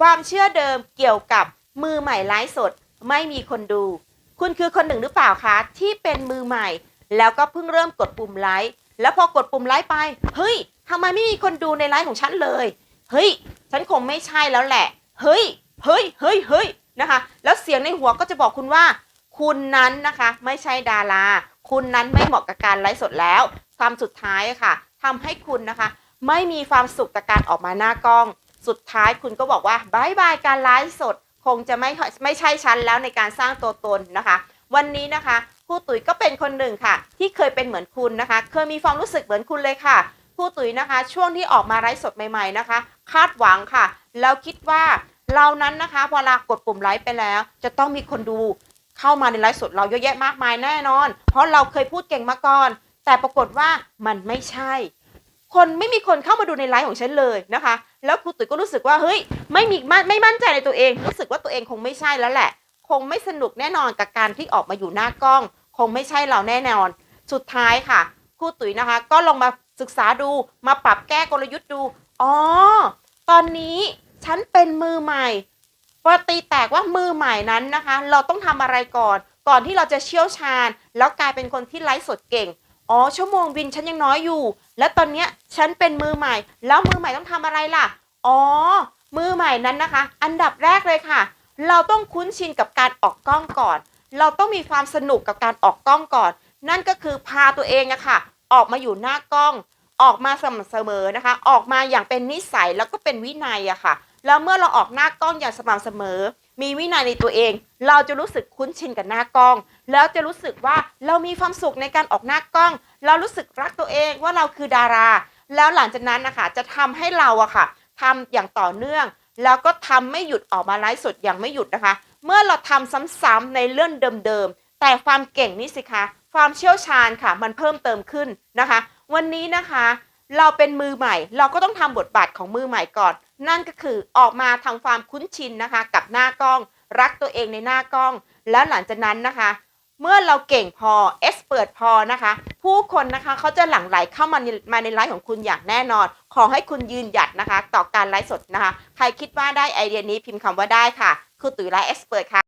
ความเชื่อเดิมเกี่ยวกับมือใหม่ไลฟ์สด ไม่มีคนดู คุณคือคนหนึ่งหรือเปล่าคะที่เป็นมือใหม่ แล้วก็เพิ่งเริ่มกดปุ่มไลค์แล้วพอกดปุ่มไลค์ไปเฮ้ยทำไมไม่มีคนดูในไลฟ์ของฉันเลยเฮ้ยฉันคงไม่ใช่แล้วแหละ เฮ้ยเฮ้ยเฮ้ยเฮ้ยนะคะ แล้วเสียงในหัวก็จะบอกคุณว่า คุณนั้นนะคะไม่ใช่ดารา คุณนั้นไม่เหมาะกับการไลฟ์สดแล้วความสุดท้ายะค่ะทำให้คุณนะคะ ไม่มีความสุขกับการออกมาหน้ากล้อง สุดท้ายคุณก็บอกว่าบายบายการไลฟ์สด คงจะไม่ไม่ใช่ชั้นแล้วในการสร้างตัวตนนะคะ วันนี้นะคะครูตุ๋ยก็เป็นคนหนึ่งค่ะ ที่เคยเป็นเหมือนคุณนะคะ เคยมีความรู้สึกเหมือนคุณเลยค่ะครูตุ๋ยนะคะ ช่วงที่ออกมาไลฟ์สดใหม่ ๆนะคะ คาดหวังค่ะ แล้วคิดว่าเรานั้นนะคะพอเรากดปุ่มไลค์ไปแล้ว จะต้องมีคนดูเข้ามาในไลฟ์สดเราเยอะแยะมากมายแน่นอน เพราะเราเคยพูดเก่งมาก่อน แต่ปรากฏว่ามันไม่ใช่ คนไม่มีคนเข้ามาดูในไลฟ์ของฉันเลยนะคะ แล้วครูตุ๋ยก็รู้สึกว่าเฮ้ยไม่มีไม่มั่นใจในตัวเอง รู้สึกว่าตัวเองคงไม่ใช่แล้วแหละ คงไม่สนุกแน่นอนกับการที่ออกมาอยู่หน้ากล้อง คงไม่ใช่เราแน่นอน สุดท้ายค่ะครูตุ๋ยนะคะ ก็ลองมาศึกษาดูมาปรับแก้กลยุทธ์ดูอ๋อตอนนี้ฉันเป็นมือใหม่พอตีแตกว่ามือใหม่นั้นนะคะ เราต้องทำอะไรก่อน ก่อนที่เราจะเชี่ยวชาญ แล้วกลายเป็นคนที่ไลฟ์สดเก่ง อ๋อชั่วโมงบินฉันยังน้อยอยู่ และตอนเนี้ยฉันเป็นมือใหม่ แล้วมือใหม่ต้องทำอะไรล่ะ อ๋อ มือใหม่นั้นนะคะ อันดับแรกเลยค่ะ เราต้องคุ้นชินกับการออกกล้องก่อน เราต้องมีความสนุกกับการออกกล้องก่อน นั่นก็คือพาตัวเองอะค่ะออกมาอยู่หน้ากล้อง ออกมาสม่ำเสมอนะคะ ออกมาอย่างเป็นนิสัยแล้วก็เป็นวินัยอะค่ะ แล้วเมื่อเราออกหน้ากล้องอย่างสม่ำเสมอ มีวินัยในตัวเอง เราจะรู้สึกคุ้นชินกับหน้ากล้อง แล้วจะรู้สึกว่าเรามีความสุขในการออกหน้ากล้อง เรารู้สึกรักตัวเองว่าเราคือดารา แล้วหลังจากนั้นนะคะจะทำให้เราอะค่ะทำอย่างต่อเนื่อง แล้วก็ทำไม่หยุดออกมาไลฟ์สดอย่างไม่หยุดนะคะ เมื่อเราทำซ้ำๆในเรื่องเดิมๆแต่ความเก่งนี่สิคะความเชี่ยวชาญค่ะ มันเพิ่มเติมขึ้นนะคะ วันนี้นะคะ เราเป็นมือใหม่ เราก็ต้องทำบทบาทของมือใหม่ก่อน นั่นก็คือออกมาทำความคุ้นชินนะคะกับหน้ากล้อง รักตัวเองในหน้ากล้อง แล้วหลังจากนั้นนะคะ เมื่อเราเก่งพอเอสเปิดพอนะคะ ผู้คนนะคะเขาจะหลั่งไหลเข้ามาในมาในไลฟ์ของคุณอย่างแน่นอน ขอให้คุณยืนหยัดนะคะ ต่อการไลฟ์สดนะคะ ใครคิดว่าได้ไอเดียนี้พิมพ์คำว่าได้ค่ะคือตุ๋ยไลฟ์เอสเปิดค่ะ